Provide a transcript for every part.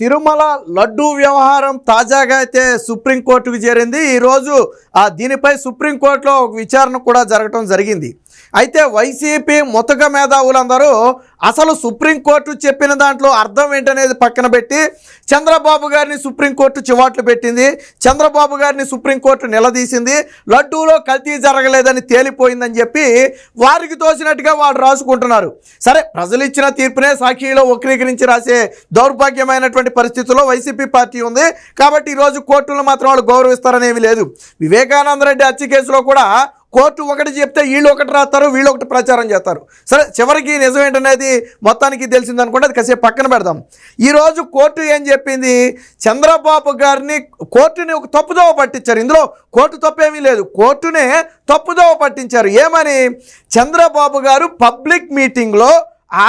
తిరుమల లడ్డూ వ్యవహారం తాజాగా అయితే సుప్రీంకోర్టుకు చేరింది. ఈరోజు ఆ దీనిపై సుప్రీంకోర్టులో ఒక విచారణ కూడా జరగటం జరిగింది. అయితే వైసీపీ ముతక మేధావులందరూ అసలు సుప్రీంకోర్టు చెప్పిన దాంట్లో అర్థం ఏంటనేది పక్కన పెట్టి చంద్రబాబు గారిని సుప్రీంకోర్టు చివాట్లు పెట్టింది. చంద్రబాబు గారిని సుప్రీంకోర్టు నిలదీసింది. లడ్డూలో కల్తీ జరగలేదని తేలిపోయిందని చెప్పి వారికి తోచినట్టుగా వాళ్ళు రాసుకుంటున్నారు. సరే ప్రజలు ఇచ్చిన తీర్పునే సాక్షిలో వక్రీకరించి రాసే దౌర్భాగ్యమైనటువంటి పరిస్థితుల్లో వైసీపీ పార్టీ ఉంది. కాబట్టి ఈరోజు కోర్టులను మాత్రం వాళ్ళు గౌరవిస్తారనేవి లేదు. వివేకానంద రెడ్డి హత్య కేసులో కూడా కోర్టు ఒకటి చెప్తే వీళ్ళు ఒకటి రాస్తారు వీళ్ళు ఒకటి ప్రచారం చేస్తారు. సరే చివరికి నిజం ఏంటనేది మొత్తానికి తెలిసిందనుకుంటే అది కాసేపు పక్కన పెడదాం. ఈరోజు కోర్టు ఏం చెప్పింది? చంద్రబాబు గారిని కోర్టుని ఒక తప్పుదోవ పట్టించారు. ఇందులో కోర్టు తప్పేమీ లేదు. కోర్టునే తప్పుదోవ పట్టించారు. ఏమని? చంద్రబాబు గారు పబ్లిక్ మీటింగ్లో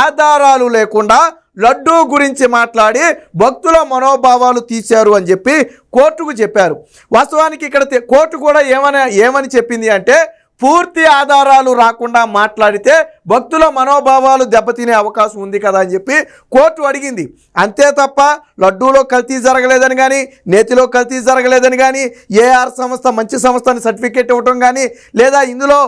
ఆధారాలు లేకుండా లడ్డూ గురించి మాట్లాడి భక్తుల మనోభావాలు తీశారు అని చెప్పి కోర్టుకు చెప్పారు. వాస్తవానికి ఇక్కడ కోర్టు కూడా ఏమని ఏమని చెప్పింది అంటే పూర్తి ఆధారాలు రాకుండా మాట్లాడితే భక్తుల మనోభావాలు దెబ్బతినే అవకాశం ఉంది కదా అని చెప్పి కోర్టు అడిగింది. అంతే తప్ప లడ్డూలో కల్తీ జరగలేదని కానీ నేతిలో కల్తీ జరగలేదని కానీ ఏఆర్ సంస్థ మంచి సంస్థ అని సర్టిఫికేట్ ఇవ్వటం కానీ లేదా ఇందులో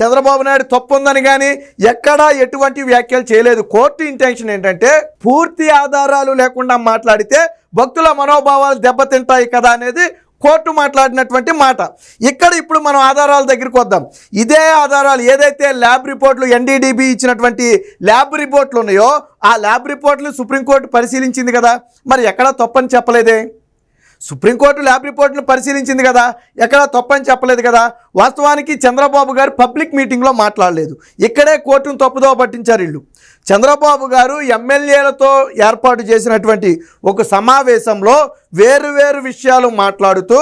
చంద్రబాబు నాయుడు తప్పు ఉందని కానీ ఎక్కడా ఎటువంటి వ్యాఖ్యలు చేయలేదు. కోర్టు ఇంటెన్షన్ ఏంటంటే పూర్తి ఆధారాలు లేకుండా మాట్లాడితే భక్తుల మనోభావాలు దెబ్బతింటాయి కదా అనేది కోర్టు మాట్లాడినటువంటి మాట. ఇక్కడ ఇప్పుడు మనం ఆధారాల దగ్గరికి వద్దాం. ఇదే ఆధారాలు ఏదైతే ల్యాబ్ రిపోర్ట్లు ఎన్డీడీబీ ఇచ్చినటువంటి ల్యాబ్ రిపోర్ట్లు ఉన్నాయో ఆ ల్యాబ్ రిపోర్ట్లు సుప్రీంకోర్టు పరిశీలించింది కదా. మరి ఎక్కడా తప్పని చెప్పలేదే? సుప్రీంకోర్టు ల్యాబ్ రిపోర్ట్ను పరిశీలించింది కదా. ఎక్కడ తప్పని చెప్పలేదు కదా. వాస్తవానికి చంద్రబాబు గారు పబ్లిక్ మీటింగ్లో మాట్లాడలేదు. ఇక్కడే కోర్టును తప్పుదో పట్టించారు వీళ్ళు. చంద్రబాబు గారు ఎమ్మెల్యేలతో ఏర్పాటు చేసినటువంటి ఒక సమావేశంలో వేరు వేరు విషయాలు మాట్లాడుతూ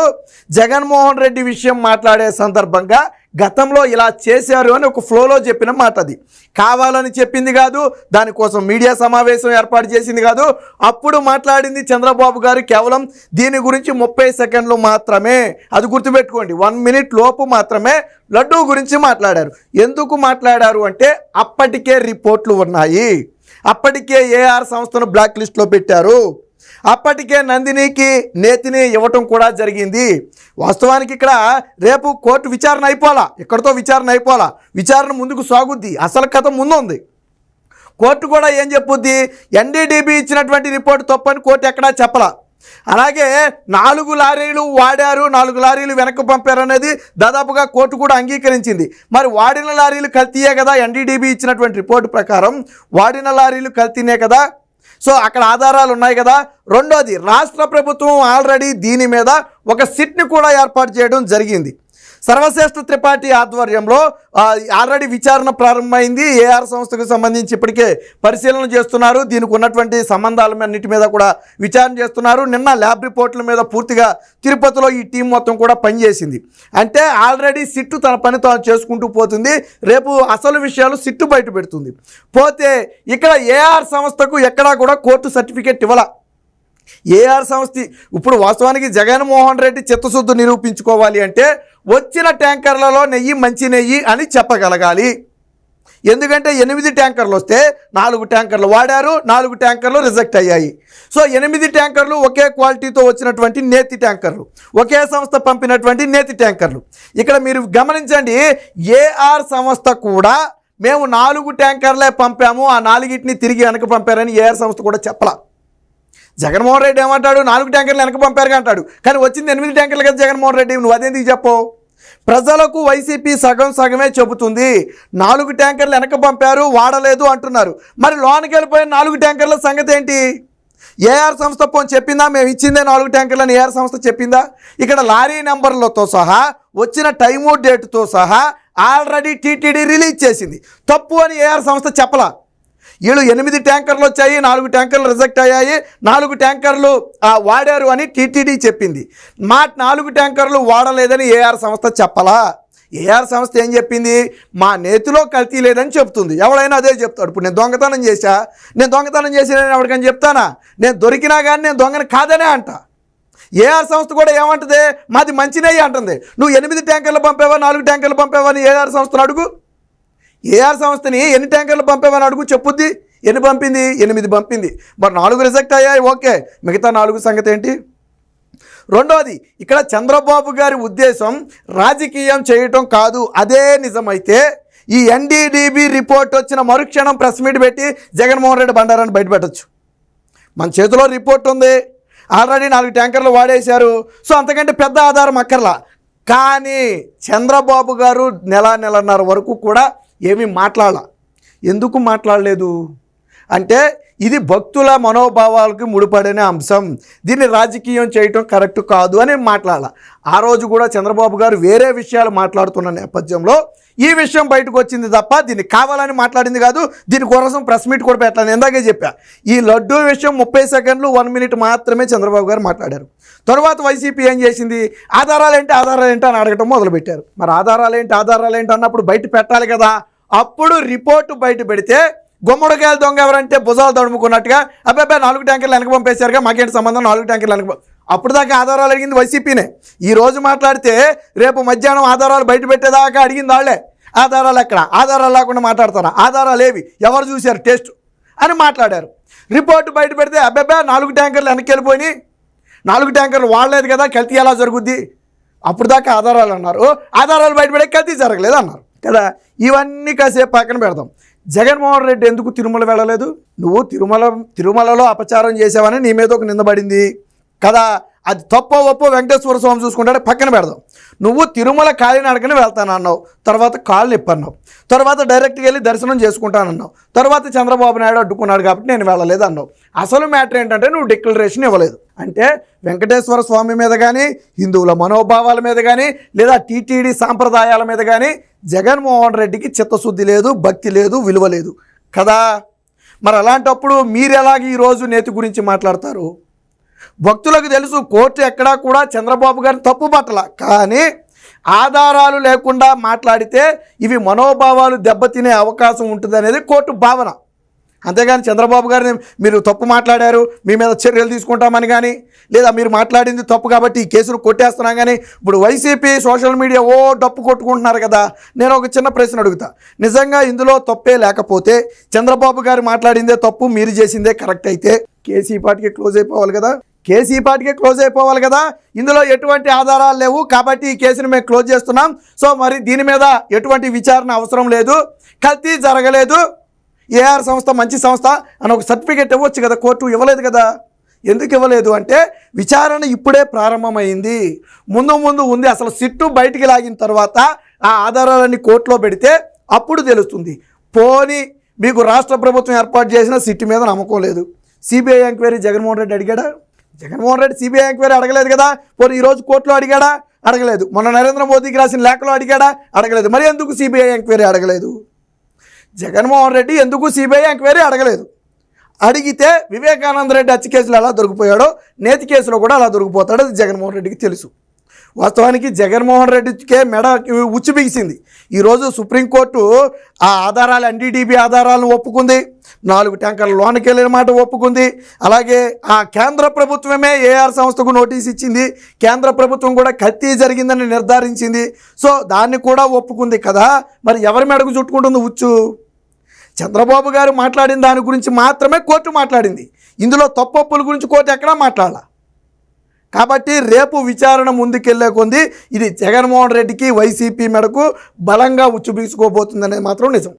జగన్మోహన్ రెడ్డి విషయం మాట్లాడే సందర్భంగా గతంలో ఇలా చేశారు అని ఒక ఫ్లోలో చెప్పిన మాట అది. కావాలని చెప్పింది కాదు దానికోసం మీడియా సమావేశం ఏర్పాటు చేసింది కాదు. అప్పుడు మాట్లాడింది చంద్రబాబు గారు కేవలం దీని గురించి ముప్పై సెకండ్లు మాత్రమే. అది గుర్తుపెట్టుకోండి వన్ మినిట్ లోపు మాత్రమే లడ్డూ గురించి మాట్లాడారు. ఎందుకు మాట్లాడారు అంటే అప్పటికే రిపోర్ట్లు ఉన్నాయి. అప్పటికే ఏఆర్ సంస్థను బ్లాక్ లిస్ట్లో పెట్టారు. అప్పటికే నందినికి నేతిని ఇవ్వటం కూడా జరిగింది. వాస్తవానికి ఇక్కడ రేపు కోర్టు విచారణ అయిపోలా ఇక్కడతో విచారణ అయిపోలా విచారణ ముందుకు సాగుద్ది. అసలు కథ ముందుంది. కోర్టు కూడా ఏం చెప్పుద్ది? ఎన్డీడీబీ ఇచ్చినటువంటి రిపోర్ట్ తప్పని కోర్టు ఎక్కడా చెప్పలా? అలాగే నాలుగు లారీలు వాడారు నాలుగు లారీలు వెనక్కి పంపారు అనేది దాదాపుగా కోర్టు కూడా అంగీకరించింది. మరి వాడిన లారీలు కల్తీయే కదా? ఎన్డీడీబీ ఇచ్చినటువంటి రిపోర్టు ప్రకారం వాడిన లారీలు కల్తీనే కదా? సో అక్కడ ఆధారాలు ఉన్నాయి కదా. రెండోది రాష్ట్ర ప్రభుత్వం ఆల్రెడీ దీని మీద ఒక సిట్ని కూడా ఏర్పాటు చేయడం జరిగింది. సర్వశ్రేష్ఠ త్రిపాఠి ఆధ్వర్యంలో ఆల్రెడీ విచారణ ప్రారంభమైంది. ఏఆర్ సంస్థకు సంబంధించి ఇప్పటికే పరిశీలన చేస్తున్నారు. దీనికి ఉన్నటువంటి సంబంధాల అన్నిటి మీద కూడా విచారణ చేస్తున్నారు. నిన్న ల్యాబ్ రిపోర్ట్ల మీద పూర్తిగా తిరుపతిలో ఈ టీం మొత్తం కూడా పనిచేసింది. అంటే ఆల్రెడీ సిట్టు తన పని తాను చేసుకుంటూ పోతుంది. రేపు అసలు విషయాలు సిట్టు బయట పెడుతుంది. పోతే ఇక్కడ ఏఆర్ సంస్థకు ఎక్కడా కూడా కోర్టు సర్టిఫికేట్ ఇవ్వాల. ఏఆర్ సంస్థ ఇప్పుడు వాస్తవానికి జగన్మోహన్ రెడ్డి చిత్తశుద్ధి నిరూపించుకోవాలి అంటే వచ్చిన ట్యాంకర్లలో నెయ్యి మంచి నెయ్యి అని చెప్పగలగాలి. ఎందుకంటే ఎనిమిది ట్యాంకర్లు వస్తే నాలుగు ట్యాంకర్లు వాడారు నాలుగు ట్యాంకర్లు రిజెక్ట్ అయ్యాయి. సో ఎనిమిది ట్యాంకర్లు ఒకే క్వాలిటీతో వచ్చినటువంటి నేతి ట్యాంకర్లు ఒకే సంస్థ పంపినటువంటి నేతి ట్యాంకర్లు. ఇక్కడ మీరు గమనించండి ఏఆర్ సంస్థ కూడా మేము నాలుగు ట్యాంకర్లే పంపాము ఆ నాలుగిటిని తిరిగి వెనక పంపారని ఏఆర్ సంస్థ కూడా చెప్పలా. జగన్మోహన్ రెడ్డి ఏమంటాడు? నాలుగు ట్యాంకర్లు వెనక పంపారుగా అంటాడు. కానీ వచ్చింది ఎనిమిది ట్యాంకర్లు కదా జగన్మోహన్ రెడ్డి. నువ్వు అదేందుకు చెప్పవు ప్రజలకు వైసీపీ సగం సగమే చెబుతుంది. నాలుగు ట్యాంకర్లు వెనక పంపారు వాడలేదు అంటున్నారు. మరి లోనికి వెళ్ళిపోయిన నాలుగు ట్యాంకర్ల సంగతి ఏంటి? ఏఆర్ సంస్థ పోని చెప్పిందా? మేము ఇచ్చిందే నాలుగు ట్యాంకర్లని ఏఆర్ సంస్థ చెప్పిందా? ఇక్కడ లారీ నెంబర్లతో సహా వచ్చిన టైము డేట్తో సహా ఆల్రెడీ టీటీడీ రిలీజ్ చేసింది. తప్పు అని ఏఆర్ సంస్థ చెప్పలా. వీళ్ళు ఎనిమిది ట్యాంకర్లు వచ్చాయి నాలుగు ట్యాంకర్లు రిజెక్ట్ అయ్యాయి నాలుగు ట్యాంకర్లు వాడారు అని టీటీడీ చెప్పింది. మా నాలుగు ట్యాంకర్లు వాడలేదని ఏఆర్ సంస్థ చెప్పలా? ఏఆర్ సంస్థ ఏం చెప్పింది? మా నేతిలో కల్తీ లేదని చెప్తుంది. ఎవడైనా అదే చెప్తాడు. ఇప్పుడు నేను దొంగతనం చేశా? నేను దొంగతనం చేసి నేను ఎవరికని చెప్తానా? నేను దొరికినా కానీ నేను దొంగని కాదనే అంట. ఏఆర్ సంస్థ కూడా ఏమంటుంది? మాది మంచినయ్యి అంటుంది. నువ్వు ఎనిమిది ట్యాంకర్లు పంపావా నాలుగు ట్యాంకర్లు పంపావా అని ఏఆర్ సంస్థను అడుగు. ఏఆర్ సంస్థని ఎన్ని ట్యాంకర్లు పంపామని అడుగు చెప్పుద్ది? ఎన్ని పంపింది? ఎనిమిది పంపింది. మరి నాలుగు రిజెక్ట్ అయ్యాయి ఓకే. మిగతా నాలుగు సంగతి ఏంటి? రెండోది ఇక్కడ చంద్రబాబు గారి ఉద్దేశం రాజకీయం చేయటం కాదు. అదే నిజమైతే ఈ ఎన్డీడీబీ రిపోర్ట్ వచ్చిన మరుక్షణం ప్రెస్ మీట్ పెట్టి జగన్మోహన్ రెడ్డి బండారాన్ని బయటపెట్టచ్చు. మన చేతిలో రిపోర్ట్ ఉంది. ఆల్రెడీ నాలుగు ట్యాంకర్లు వాడేశారు. సో అంతకంటే పెద్ద ఆధారం అక్కర్లా. కానీ చంద్రబాబు గారు నెల నెలన్నర వరకు కూడా ఏమీ మాట్లాడాల. ఎందుకు మాట్లాడలేదు? అంటే ఇది భక్తుల మనోభావాలకు ముడిపడిన అంశం. దీన్ని రాజకీయం చేయటం కరెక్ట్ కాదు అని మాట్లాడాల. ఆ రోజు కూడా చంద్రబాబు గారు వేరే విషయాలు మాట్లాడుతున్న నేపథ్యంలో ఈ విషయం బయటకు వచ్చింది తప్ప దీన్ని కావాలని మాట్లాడింది కాదు. దీని కోసం ప్రెస్ మీట్ కూడా పెట్టాను ఇందాకే చెప్పా. ఈ లడ్డూ విషయం ముప్పై సెకండ్లు వన్ మినిట్ మాత్రమే చంద్రబాబు గారు మాట్లాడారు. తర్వాత వైసీపీ ఏం చేసింది? ఆధారాలు ఏంటి ఆధారాలు ఏంటి అని అడగటం మొదలుపెట్టారు. మరి ఆధారాలు ఏంటి ఆధారాలు ఏంటి అన్నప్పుడు బయట పెట్టాలి కదా. అప్పుడు రిపోర్టు బయట పెడితే గుమ్మడికాయలు దొంగ ఎవరంటే భుజాలు తడుముకున్నట్టుగా అబ్బాయి నాలుగు ట్యాంకర్లు వెనక పంపేశారుగా మాకేంటి సంబంధం? నాలుగు ట్యాంకర్లు వెనక అప్పుడు దాకా ఆధారాలు అడిగింది వైసీపీనే. ఈ రోజు మాట్లాడితే రేపు మధ్యాహ్నం ఆధారాలు బయట పెట్టేదాకా అడిగింది వాళ్ళే. ఆధారాలు ఎక్కడ? ఆధారాలు లేకుండా మాట్లాడతారా? ఆధారాలు ఏవి? ఎవరు చూశారు? టెస్ట్ అని మాట్లాడారు. రిపోర్ట్ బయట పెడితే అబ్బాబ్బా నాలుగు ట్యాంకర్లు వెనక్కి వెళ్ళిపోయి నాలుగు ట్యాంకర్లు వాడలేదు కదా కల్తీ ఎలా జరుగుద్ది? అప్పుడు దాకా ఆధారాలు అన్నారు. ఆధారాలు బయటపడే కల్తీ జరగలేదు అన్నారు. కదా? ఇవన్నీ కాసేపు పక్కన పెడదాం. జగన్మోహన్ రెడ్డి ఎందుకు తిరుమల వెళ్ళలేదు? నువ్వు తిరుమల తిరుమలలో అపచారం చేసావని నీ మీద ఒక నిందబడింది కదా? అది తప్ప ఒప్పో వెంకటేశ్వర స్వామి చూసుకుంటాడు పక్కన పెడదాం. నువ్వు తిరుమల కాలినడకని వెళ్తానన్నావు తర్వాత కాలు నిప్పన్నావు అన్నావు తర్వాత డైరెక్ట్గా వెళ్ళి దర్శనం చేసుకుంటానన్నావు. తర్వాత చంద్రబాబు నాయుడు అడ్డుకున్నాడు కాబట్టి నేను వెళ్ళలేదు అన్నావు అసలు మ్యాటర్ ఏంటంటే నువ్వు డిక్లరేషన్ ఇవ్వలేదు. అంటే వెంకటేశ్వర స్వామి మీద కానీ హిందువుల మనోభావాల మీద కానీ లేదా టీటీడీ సాంప్రదాయాల మీద కానీ జగన్మోహన్ రెడ్డికి చిత్తశుద్ధి లేదు భక్తి లేదు విలువ లేదు. కదా? మరి అలాంటప్పుడు మీరు ఎలాగ ఈరోజు నేతి గురించి మాట్లాడతారు? భక్తులకు తెలుసు కోర్టు ఎక్కడా కూడా చంద్రబాబు గారిని తప్పు పట్టల. కానీ ఆధారాలు లేకుండా మాట్లాడితే ఇవి మనోభావాలు దెబ్బతినే అవకాశం ఉంటుంది అనేది కోర్టు భావన. అంతేగాని చంద్రబాబు గారిని మీరు తప్పు మాట్లాడారు మీ మీద చర్యలు తీసుకుంటామని కానీ లేదా మీరు మాట్లాడింది తప్పు కాబట్టి ఈ కేసులు కొట్టేస్తున్నాం కానీ ఇప్పుడు వైసీపీ సోషల్ మీడియా ఓ డప్పు కొట్టుకుంటున్నారు కదా నేను ఒక చిన్న ప్రశ్న అడుగుతా. నిజంగా ఇందులో తప్పే లేకపోతే చంద్రబాబు గారు మాట్లాడిందే తప్పు మీరు చేసిందే కరెక్ట్ అయితే కేసీ పార్టీకి క్లోజ్ అయిపోవాలి కదా? కేసు ఈ పాటికే క్లోజ్ అయిపోవాలి కదా. ఇందులో ఎటువంటి ఆధారాలు లేవు కాబట్టి ఈ కేసును మేము క్లోజ్ చేస్తున్నాం. సో మరి దీని మీద ఎటువంటి విచారణ అవసరం లేదు. కల్తీ జరగలేదు. ఏఆర్ సంస్థ మంచి సంస్థ అని ఒక సర్టిఫికేట్ ఇవ్వచ్చు కదా కోర్టు ఇవ్వలేదు కదా. ఎందుకు ఇవ్వలేదు అంటే విచారణ ఇప్పుడే ప్రారంభమైంది. ముందు ముందు ఉంది అసలు సిట్టు బయటికి లాగిన తర్వాత ఆ ఆధారాలన్నీ కోర్టులో పెడితే అప్పుడు తెలుస్తుంది. పోని మీకు రాష్ట్ర ప్రభుత్వం ఏర్పాటు చేసిన సిట్టు మీద నమ్మకం లేదు. సిబిఐ ఎంక్వైరీ జగన్మోహన్ రెడ్డి అడిగాడా? జగన్మోహన్ రెడ్డి సిబిఐ ఎంక్వైరీ అడగలేదు కదా? పోనీ ఈరోజు కోర్టులో అడిగాడా? అడగలేదు. మొన్న నరేంద్ర మోదీకి రాసిన లేఖలో అడిగాడా? అడగలేదు. మరి ఎందుకు సిబిఐ ఎంక్వైరీ అడగలేదు? జగన్మోహన్ రెడ్డి ఎందుకు సిబిఐ ఎంక్వైరీ అడగలేదు? అడిగితే వివేకానంద రెడ్డి హత్య కేసులో ఎలా దొరికిపోయాడో నేతి కేసులో కూడా అలా దొరికిపోతాడో అది జగన్మోహన్ రెడ్డికి తెలుసు. వాస్తవానికి జగన్మోహన్ రెడ్డికే మెడ ఉచ్చు బిగిసింది. ఈరోజు సుప్రీంకోర్టు ఆ ఆధారాలు ఎన్డీడీబీ ఆధారాలను ఒప్పుకుంది. నాలుగు ట్యాంకర్ల లోనికి వెళ్ళిన మాట ఒప్పుకుంది. అలాగే ఆ కేంద్ర ప్రభుత్వమే ఏఆర్ సంస్థకు నోటీస్ ఇచ్చింది. కేంద్ర ప్రభుత్వం కూడా కత్తి జరిగిందని నిర్ధారించింది. సో దాన్ని కూడా ఒప్పుకుంది కదా. మరి ఎవరి మెడకు చుట్టుకుంటుంది ఉచ్చు? చంద్రబాబు గారు మాట్లాడిన దాని గురించి మాత్రమే కోర్టు మాట్లాడింది. ఇందులో తప్పొప్పుల గురించి కోర్టు ఎక్కడా మాట్లాడాల. కాబట్టి రేపు విచారణ ముందుకెళ్ళే కొంది ఇది జగన్మోహన్ రెడ్డికి వైసీపీ మెడకు బలంగా ఉచ్చు బీసుకోబోతుందనేది మాత్రం నిజం.